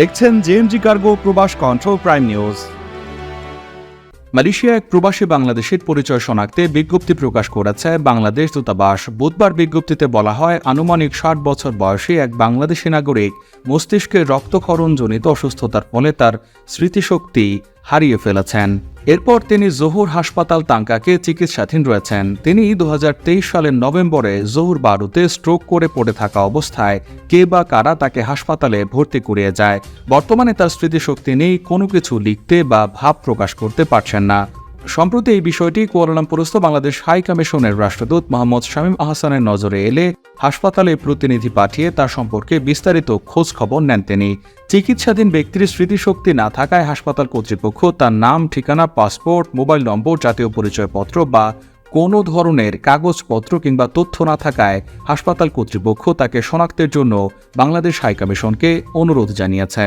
দেখছেন JMG cargo প্রবাস control prime news Malaysia এক প্রবাসী বাংলাদেশের পরিচয় শনাক্তে বিজ্ঞপ্তি প্রকাশ করেছে বাংলাদেশ দূতাবাস। বুধবার বিজ্ঞপ্তিতে বলা হয়, আনুমানিক ষাট বছর বয়সী এক বাংলাদেশি নাগরিক মস্তিষ্কের রক্তক্ষরণজনিত অসুস্থতার ফলে তার স্মৃতিশক্তি হারিয়ে ফেলেছেন। এরপর তিনি জহুর হাসপাতাল তাঙ্কাকে চিকিৎসাধীন রয়েছেন। তিনি দু সালের নভেম্বরে জহুর বারুতে স্ট্রোক করে পড়ে থাকা অবস্থায় কে বা কারা তাকে হাসপাতালে ভর্তি করিয়ে যায়। বর্তমানে তার স্মৃতিশক্তি নেই, কোনো কিছু লিখতে বা ভাব প্রকাশ করতে পারছেন না। সম্প্রতি এই বিষয়টি কুয়ালালামপুরস্থ বাংলাদেশ হাই কমিশনের রাষ্ট্রদূত মোহাম্মদ শামীম আহসানের নজরে এলে হাসপাতালে প্রতিনিধি পাঠিয়ে তা সম্পর্কে বিস্তারিত খোঁজ খবর নেন তিনি। চিকিৎসাধীন ব্যক্তির স্মৃতিশক্তি না থাকায় হাসপাতাল কর্তৃপক্ষ তার নাম, ঠিকানা, পাসপোর্ট, মোবাইল নম্বর, জাতীয় পরিচয়পত্র বা কোনো ধরনের কাগজপত্র কিংবা তথ্য না থাকায় হাসপাতাল কর্তৃপক্ষ তাকে শনাক্তের জন্য বাংলাদেশ হাইকমিশনকে অনুরোধ জানিয়েছে।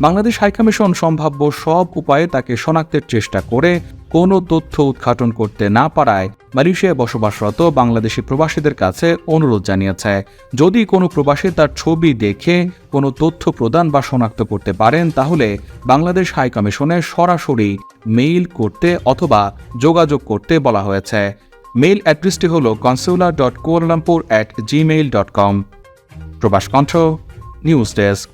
বাংলাদেশ হাইকমিশন সম্ভাব্য সব উপায়ে তাকে শনাক্তের চেষ্টা করে কোনো তথ্য উদ্ঘাটন করতে না পারায় মালয়েশিয়ায় বসবাসরত বাংলাদেশি প্রবাসীদের কাছে অনুরোধ জানিয়েছে। যদি কোনো প্রবাসী তার ছবি দেখে কোনো তথ্য প্রদান বা শনাক্ত করতে পারেন, তাহলে বাংলাদেশ হাইকমিশনে সরাসরি মেইল করতে অথবা যোগাযোগ করতে বলা হয়েছে। মেইল অ্যাড্রেসটি হল consular dot Kuala Lumpur at Gmail dot com Probash Kantha, news desk.